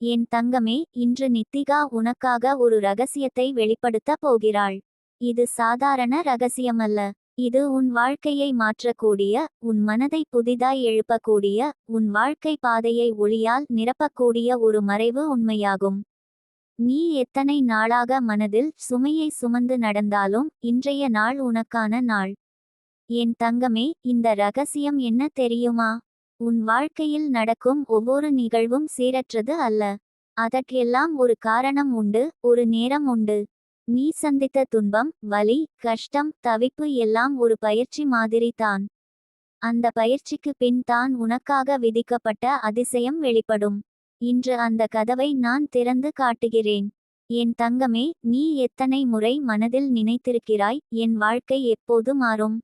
என் தங்கமே இன்று நித்திகா உனக்காக ஒரு ரகசியத்தை வெளிப்படுத்தப் போகிறாள். இது சாதாரண ரகசியமல்ல. இது உன் வாழ்க்கையை மாற்றக்கூடிய உன் மனதை புதிதாய் எழுப்பக்கூடிய உன் வாழ்க்கை பாதையை ஒளியால் நிரப்பக்கூடிய ஒரு மறைவு உண்மையாகும். நீ எத்தனை நாளாக மனதில் சுமையை சுமந்து நடந்தாலும் இன்றைய நாள் உனக்கான நாள். என் தங்கமே இந்த ரகசியம் என்ன தெரியுமா? உன் வாழ்க்கையில் நடக்கும் ஒவ்வொரு நிகழ்வும் சீரற்றது அல்ல. அதற்கெல்லாம் ஒரு காரணம் உண்டு ஒரு நேரம் உண்டு. நீ சந்தித்த துன்பம் வலி கஷ்டம் தவிப்பு எல்லாம் ஒரு பயிற்சி மாதிரி தான். அந்த பயிற்சிக்கு பின் தான் உனக்காக விதிக்கப்பட்ட அதிசயம் வெளிப்படும். இன்று அந்த கதவை நான் திறந்து காட்டுகிறேன். என் தங்கமே நீ எத்தனை முறை மனதில் நினைத்திருக்கிறாய்? என் வாழ்க்கை எப்போது மாறும்?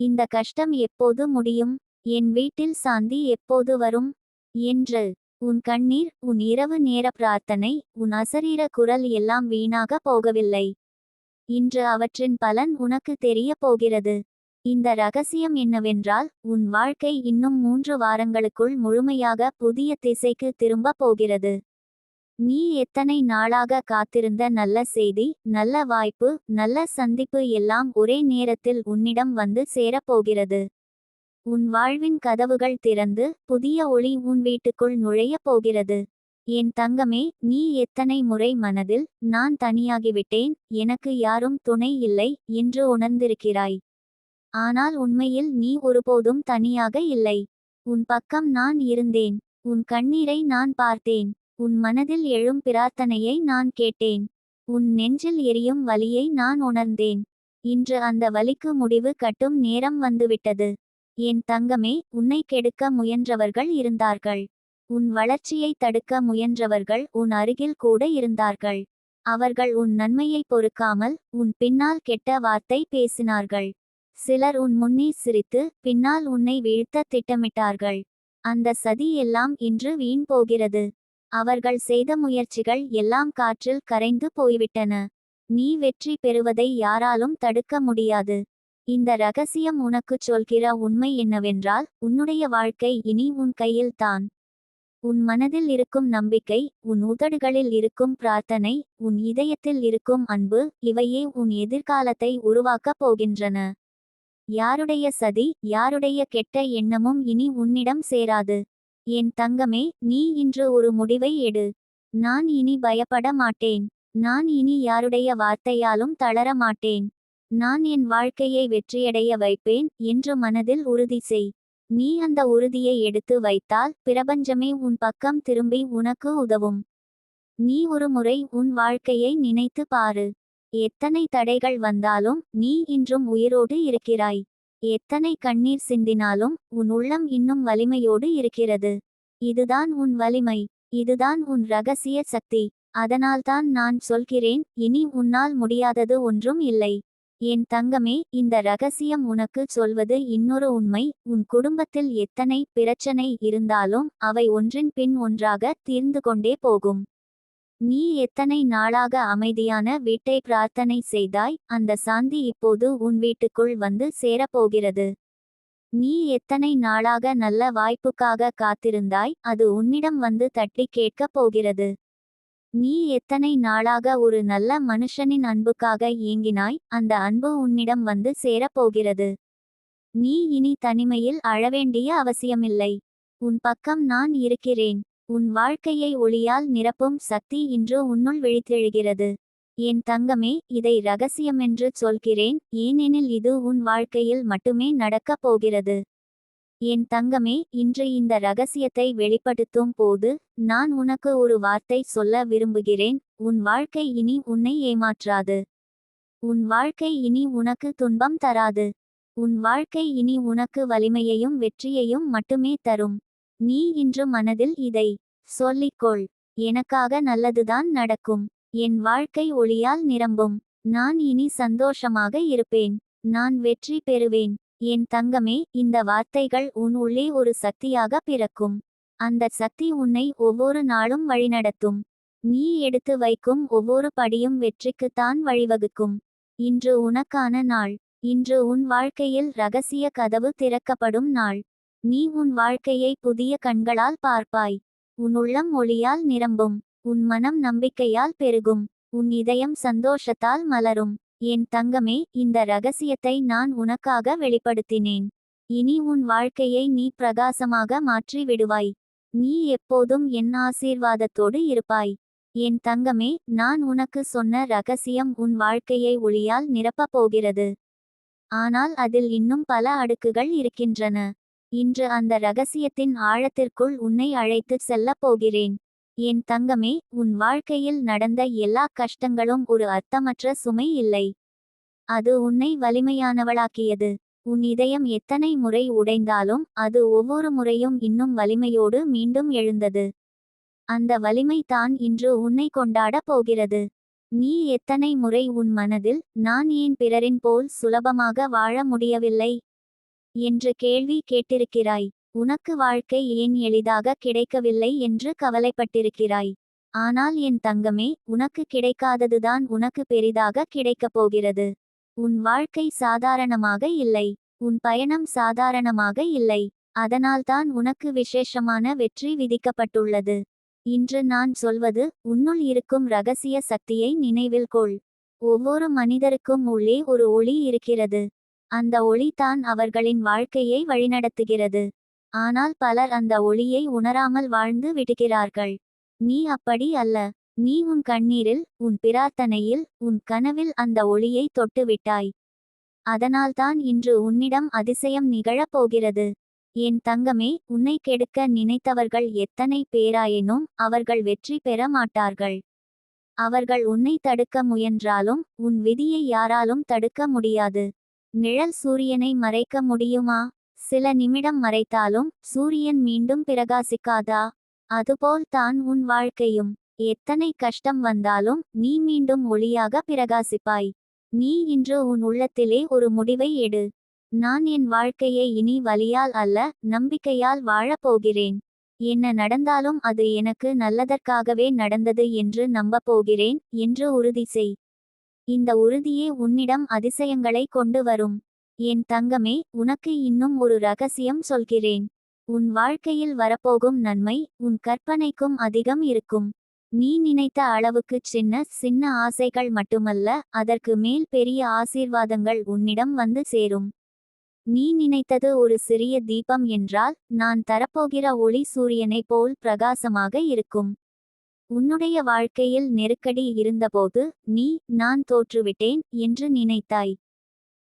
இந்த கஷ்டம் எப்போது முடியும்? என் வீட்டில் சாந்தி எப்போது வரும்? என்று. உன் கண்ணீர் உன் இரவு நேர பிரார்த்தனை உன் அசரீர குரல் எல்லாம் வீணாக போகவில்லை. இன்று அவற்றின் பலன் உனக்கு தெரிய போகிறது. இந்த ரகசியம் என்னவென்றால் உன் வாழ்க்கை இன்னும் மூன்று வாரங்களுக்குள் முழுமையாக புதிய திசைக்கு திரும்ப போகிறது. நீ எத்தனை நாளாக காத்திருந்த நல்ல செய்தி நல்ல வாய்ப்பு நல்ல சந்திப்பு எல்லாம் ஒரே நேரத்தில் உன்னிடம் வந்து சேரப்போகிறது உன் வாழ்வின் கதவுகள் திறந்து புதிய ஒளி உன் வீட்டுக்குள் நுழையப் போகிறது. என் தங்கமே நீ எத்தனை முறை மனதில் நான் தனியாகிவிட்டேன் எனக்கு யாரும் துணை இல்லை என்று உணர்ந்திருக்கிறாய். ஆனால் உண்மையில் நீ ஒருபோதும் தனியாக இல்லை. உன் பக்கம் நான் இருந்தேன். உன் கண்ணீரை நான் பார்த்தேன். உன் மனதில் எழும் பிரார்த்தனையை நான் கேட்டேன். உன் நெஞ்சில் எரியும் வலியை நான் உணர்ந்தேன். இன்று அந்த வலிக்கு முடிவு கட்டும் நேரம் வந்துவிட்டது. என் தங்கமே உன்னை கெடுக்க முயன்றவர்கள் இருந்தார்கள். உன் வளர்ச்சியை தடுக்க முயன்றவர்கள் உன் அருகில் கூட இருந்தார்கள். அவர்கள் உன் நன்மையை பொறுக்காமல் உன் பின்னால் கெட்ட வார்த்தை பேசினார்கள். சிலர் உன் முன்னே சிரித்து பின்னால் உன்னை வீழ்த்த திட்டமிட்டார்கள். அந்த சதி எல்லாம் இன்று வீண் போகிறது. அவர்கள் செய்த முயற்சிகள் எல்லாம் காற்றில் கரைந்து போய்விட்டன. நீ வெற்றி பெறுவதை யாராலும் தடுக்க முடியாது. இந்த ரகசியம் உனக்குச் சொல்கிற உண்மை என்னவென்றால் உன்னுடைய வாழ்க்கை இனி உன் கையில்தான் உன் மனதில் இருக்கும் நம்பிக்கை உன் உதடுகளில் இருக்கும் பிரார்த்தனை உன் இதயத்தில் இருக்கும் அன்பு இவையே உன் எதிர்காலத்தை உருவாக்கப் போகின்றன. யாருடைய சதி யாருடைய கெட்ட எண்ணமும் இனி உன்னிடம் சேராது. என் தங்கமே நீ இன்று ஒரு முடிவை எடு. நான் இனி பயப்பட மாட்டேன். நான் இனி யாருடைய வார்த்தையாலும் தளர மாட்டேன். நான் என் வாழ்க்கையை வெற்றியடைய வைப்பேன் என்று மனதில் உறுதி செய். நீ அந்த உறுதியை எடுத்து வைத்தால் பிரபஞ்சமே உன் பக்கம் திரும்பி உனக்கு உதவும். நீ ஒரு முறை உன் வாழ்க்கையை நினைத்து பாரு. எத்தனை தடைகள் வந்தாலும் நீ இன்றும் உயிரோடு இருக்கிறாய். எத்தனை கண்ணீர் சிந்தினாலும் உன் உள்ளம் இன்னும் வலிமையோடு இருக்கிறது. இதுதான் உன் வலிமை. இதுதான் உன் ரகசிய சக்தி. அதனால்தான் நான் சொல்கிறேன் இனி உன்னால் முடியாதது ஒன்றும் இல்லை. என் தங்கமே இந்த ரகசியம் உனக்கு சொல்வது இன்னொரு உண்மை. உன் குடும்பத்தில் எத்தனை பிரச்சனை இருந்தாலும் அவை ஒன்றின் பின் ஒன்றாக தீர்ந்து கொண்டே போகும். நீ எத்தனை நாளாக அமைதியான வீட்டை பிரார்த்தனை செய்தாய் அந்த சாந்தி இப்போது உன் வீட்டுக்குள் வந்து சேரப்போகிறது. நீ எத்தனை நாளாக நல்ல வாய்ப்புக்காக காத்திருந்தாய் அது உன்னிடம் வந்து தட்டி கேட்கப் போகிறது. நீ எத்தனை நாளாக ஒரு நல்ல மனுஷனின் அன்புக்காக ஏங்கினாய்? அந்த அன்பு உன்னிடம் வந்து சேரப்போகிறது. நீ இனி தனிமையில் அழவேண்டிய அவசியமில்லை. உன் பக்கம் நான் இருக்கிறேன். உன் வாழ்க்கையை ஒளியால் நிரப்பும் சக்தி இன்று உன்னுள் விழித்தெழுகிறது. என் தங்கமே இதை ரகசியமென்று சொல்கிறேன். ஏனெனில் இது உன் வாழ்க்கையில் மட்டுமே நடக்கப் போகிறது. என் தங்கமே இன்று இந்த ரகசியத்தை வெளிப்படுத்தும் போது நான் உனக்கு ஒரு வார்த்தை சொல்ல விரும்புகிறேன். உன் வாழ்க்கை இனி உன்னை ஏமாற்றாது. உன் வாழ்க்கை இனி உனக்கு துன்பம் தராது. உன் வாழ்க்கை இனி உனக்கு வலிமையையும் வெற்றியையும் மட்டுமே தரும். நீ இன்று மனதில் இதை சொல்லிக்கொள். எனக்காக நல்லதுதான் நடக்கும். என் வாழ்க்கை ஒளியால் நிரம்பும். நான் இனி சந்தோஷமாக இருப்பேன். நான் வெற்றி பெறுவேன். என் தங்கமே இந்த வார்த்தைகள் உன் உள்ளே ஒரு சக்தியாக பிறக்கும். அந்த சக்தி உன்னை ஒவ்வொரு நாளும் வழிநடத்தும். நீ எடுத்து வைக்கும் ஒவ்வொரு படியும் வெற்றிக்குத்தான் வழிவகுக்கும். இன்று உனக்கான நாள். இன்று உன் வாழ்க்கையில் ரகசிய கதவு திறக்கப்படும் நாள். நீ உன் வாழ்க்கையை புதிய கண்களால் பார்ப்பாய். உன் உள்ளம் ஒளியால் நிரம்பும். உன் மனம் நம்பிக்கையால் பெருகும். உன் இதயம் சந்தோஷத்தால் மலரும். என் தங்கமே இந்த ரகசியத்தை நான் உனக்காக வெளிப்படுத்தினேன். இனி உன் வாழ்க்கையை நீ பிரகாசமாக மாற்றி விடுவாய். நீ எப்போதும் என் ஆசீர்வாதத்தோடு இருப்பாய். என் தங்கமே நான் உனக்கு சொன்ன ரகசியம் உன் வாழ்க்கையை ஒளியால் நிரப்பப் போகிறது. ஆனால் அதில் இன்னும் பல அடுக்குகள் இருக்கின்றன. இன்று அந்த ரகசியத்தின் ஆழத்திற்குள் உன்னை அழைத்துச் செல்லப் போகிறேன். என் தங்கமே உன் வாழ்க்கையில் நடந்த எல்லா கஷ்டங்களும் ஒரு அர்த்தமற்ற சுமை இல்லை. அது உன்னை வலிமையானவளாக்கியது. உன் இதயம் எத்தனை முறை உடைந்தாலும் அது ஒவ்வொரு முறையும் இன்னும் வலிமையோடு மீண்டும் எழுந்தது. அந்த வலிமை தான் இன்று உன்னை கொண்டாடப் போகிறது. நீ எத்தனை முறை உன் மனதில் நான் ஏன் பிறரின் போல் சுலபமாக வாழ முடியவில்லை? என்று கேள்வி கேட்டிருக்கிறாய். உனக்கு வாழ்க்கை ஏன் எளிதாக கிடைக்கவில்லை என்று கவலைப்பட்டிருக்கிறாய். ஆனால் என் தங்கமே உனக்கு கிடைக்காததுதான் உனக்கு பெரிதாக கிடைக்கப் போகிறது. உன் வாழ்க்கை சாதாரணமாக இல்லை. உன் பயணம் சாதாரணமாக இல்லை. அதனால்தான் உனக்கு விசேஷமான வெற்றி விதிக்கப்பட்டுள்ளது. இன்று நான் சொல்வது உன்னுள் இருக்கும் ரகசிய சக்தியை நினைவில் கொள். ஒவ்வொரு மனிதருக்கும் உள்ளே ஒரு ஒளி இருக்கிறது. அந்த ஒளி தான் அவர்களின் வாழ்க்கையை வழிநடத்துகிறது. ஆனால் பலர் அந்த ஒளியை உணராமல் வாழ்ந்து விடுகிறார்கள். நீ அப்படி அல்ல. நீ உன் கண்ணீரில் உன் பிரார்த்தனையில் உன் கனவில் அந்த ஒளியை தொட்டுவிட்டாய் அதனால்தான் இன்று உன்னிடம் அதிசயம் நிகழப் போகிறது. என் தங்கமே உன்னை கெடுக்க நினைத்தவர்கள் எத்தனை பேராயினும் அவர்கள் வெற்றி பெற மாட்டார்கள். அவர்கள் உன்னை தடுக்க முயன்றாலும் உன் விதியை யாராலும் தடுக்க முடியாது. நிழல் சூரியனை மறைக்க முடியுமா? சில நிமிடம் மறைத்தாலும் சூரியன் மீண்டும் பிரகாசிக்காதா? அதுபோல் தான் உன் வாழ்க்கையும். எத்தனை கஷ்டம் வந்தாலும் நீ மீண்டும் ஒளியாக பிரகாசிப்பாய். நீ இன்று உன் உள்ளத்திலே ஒரு முடிவை எடு. நான் என் வாழ்க்கையை இனி வலியால் அல்ல நம்பிக்கையால் வாழப் போகிறேன். என்ன நடந்தாலும் அது எனக்கு நல்லதற்காகவே நடந்தது என்று நம்பப் போகிறேன் என்று உறுதி செய். இந்த உறுதியே உன்னிடம் அதிசயங்களை கொண்டு வரும். என் தங்கமே உனக்கு இன்னும் ஒரு ரகசியம் சொல்கிறேன். உன் வாழ்க்கையில் வரப்போகும் நன்மை உன் கற்பனைக்கும் அதிகம் இருக்கும். நீ நினைத்த அளவுக்கு சின்ன சின்ன ஆசைகள் மட்டுமல்ல அதற்கு மேல் பெரிய ஆசீர்வாதங்கள் உன்னிடம் வந்து சேரும். நீ நினைத்தது ஒரு சிறிய தீபம் என்றால் நான் தரப்போகிற ஒளி சூரியனைப் போல் பிரகாசமாக இருக்கும். உன்னுடைய வாழ்க்கையில் நெருக்கடி இருந்தபோது நீ நான் தோற்றுவிட்டேன் என்று நினைத்தாய்.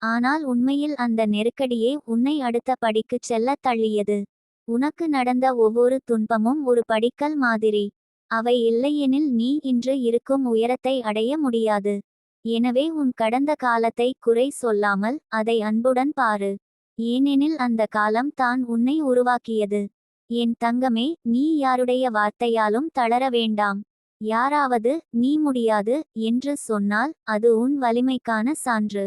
ஆனால் உண்மையில் அந்த நெருக்கடியே உன்னை அடுத்த படிக்குச் செல்ல தள்ளியது. உனக்கு நடந்த ஒவ்வொரு துன்பமும் ஒரு படிக்கல் மாதிரி. அவை இல்லையெனில் நீ இன்று இருக்கும் உயரத்தை அடைய முடியாது. எனவே உன் கடந்த காலத்தை குறை சொல்லாமல் அதை அன்புடன் பாரு. ஏனெனில் அந்த காலம் தான் உன்னை உருவாக்கியது. என் தங்கமே நீ யாருடைய வார்த்தையாலும் தளர வேண்டாம். யாராவது நீ முடியாது என்று சொன்னால் அது உன் வலிமைக்கான சான்று.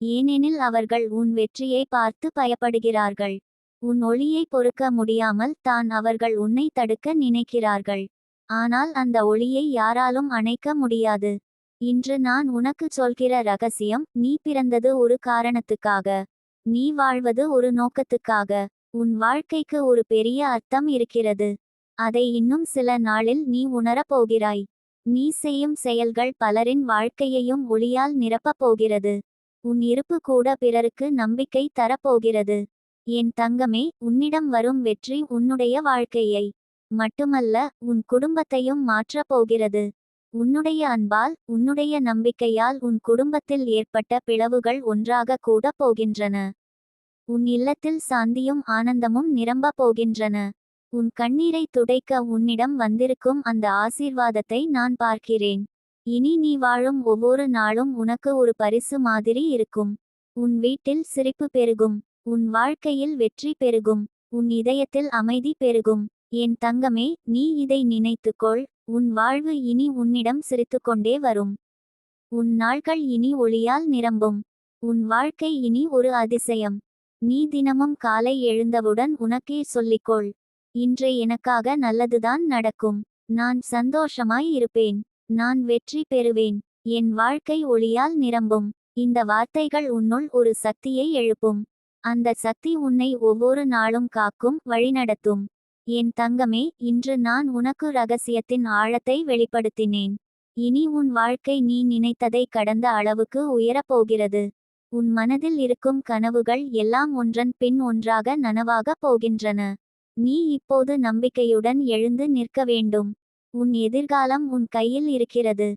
ஏனெனில் அவர்கள் உன் வெற்றியை பார்த்து பயப்படுகிறார்கள். உன் ஒளியை பொறுக்க முடியாமல் தான் அவர்கள் உன்னை தடுக்க நினைக்கிறார்கள். ஆனால் அந்த ஒளியை யாராலும் அணைக்க முடியாது. இன்று நான் உனக்கு சொல்கிற ரகசியம் நீ பிறந்தது ஒரு காரணத்துக்காக. நீ வாழ்வது ஒரு நோக்கத்துக்காக. உன் வாழ்க்கைக்கு ஒரு பெரிய அர்த்தம் இருக்கிறது. அதை இன்னும் சில நாளில் நீ உணரப் போகிறாய். நீ செய்யும் செயல்கள் பலரின் வாழ்க்கையையும் ஒளியால் நிரப்பப் போகிறது. உன் இருப்பு கூட பிறருக்கு நம்பிக்கை தரப்போகிறது. என் தங்கமே உன்னிடம் வரும் வெற்றி உன்னுடைய வாழ்க்கையை மட்டுமல்ல உன் குடும்பத்தையும் மாற்றப் போகிறது. உன்னுடைய அன்பால் உன்னுடைய நம்பிக்கையால் உன் குடும்பத்தில் ஏற்பட்ட பிளவுகள் ஒன்றாக கூட போகின்றன. உன் இல்லத்தில் சாந்தியும் ஆனந்தமும் நிரம்ப போகின்றன. உன் கண்ணீரை துடைக்க உன்னிடம் வந்திருக்கும் அந்த ஆசீர்வாதத்தை நான் பார்க்கிறேன். இனி நீ வாழும் ஒவ்வொரு நாளும் உனக்கு ஒரு பரிசு மாதிரி இருக்கும். உன் வீட்டில் சிரிப்பு பெருகும் உன் வாழ்க்கையில் வெற்றி பெருகும் உன் இதயத்தில் அமைதி பெருகும். என் தங்கமே நீ இதை நினைத்துக்கொள் உன் வாழ்வு இனி உன்னிடம் சிரித்துக்கொண்டே வரும். உன் நாள்கள் இனி ஒளியால் நிரம்பும் உன் வாழ்க்கை இனி ஒரு அதிசயம். நீ தினமும் காலை எழுந்தவுடன் உனக்கே சொல்லிக்கொள் இன்று எனக்காக நல்லதுதான் நடக்கும் நான் சந்தோஷமாய் இருப்பேன். நான் வெற்றி பெறுவேன். என் வாழ்க்கை ஒளியால் நிரம்பும். இந்த வார்த்தைகள் உன்னுள் ஒரு சக்தியை எழுப்பும். அந்த சக்தி உன்னை ஒவ்வொரு நாளும் காக்கும் வழிநடத்தும். என் தங்கமே இன்று நான் உனக்கு ரகசியத்தின் ஆழத்தை வெளிப்படுத்தினேன். இனி உன் வாழ்க்கை நீ நினைத்ததை கடந்த அளவுக்கு உயரப் போகிறது உன் மனதில் இருக்கும் கனவுகள் எல்லாம் ஒன்றன் பின் ஒன்றாக நனவாகப் போகின்றன. நீ இப்போது நம்பிக்கையுடன் எழுந்து நிற்க வேண்டும். உன் எதிர்காலம் உன் கையில் இருக்கிறது.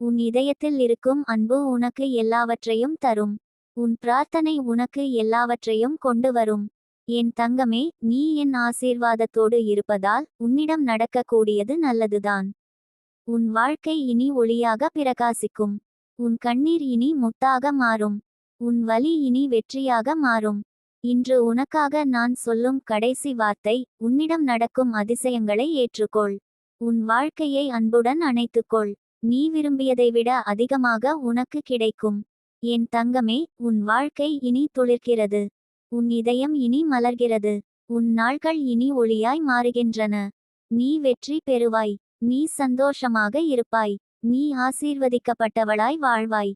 உன் இதயத்தில் இருக்கும் அன்பு உனக்கு எல்லாவற்றையும் தரும். உன் பிரார்த்தனை உனக்கு எல்லாவற்றையும் கொண்டு வரும். என் தங்கமே நீ என் ஆசீர்வாதத்தோடு இருப்பதால் உன்னிடம் நடக்கக்கூடியது நல்லதுதான். உன் வாழ்க்கை இனி ஒளியாக பிரகாசிக்கும். உன் கண்ணீர் இனி முத்தாக மாறும். உன் வலி இனி வெற்றியாக மாறும். இன்று உனக்காக நான் சொல்லும் கடைசி வார்த்தை உன்னிடம் நடக்கும் அதிசயங்களை ஏற்றுக்கொள். உன் வாழ்க்கையை அன்புடன் அணைத்துக்கொள். நீ விரும்பியதை விட அதிகமாக உனக்கு கிடைக்கும். என் தங்கமே உன் வாழ்க்கை இனி துளிர்கிறது உன் இதயம் இனி மலர்கிறது. உன் நாள்கள் இனி ஒளியாய் மாறுகின்றன. நீ வெற்றி பெறுவாய். நீ சந்தோஷமாக இருப்பாய். நீ ஆசீர்வதிக்கப்பட்டவளாய் வாழ்வாய்.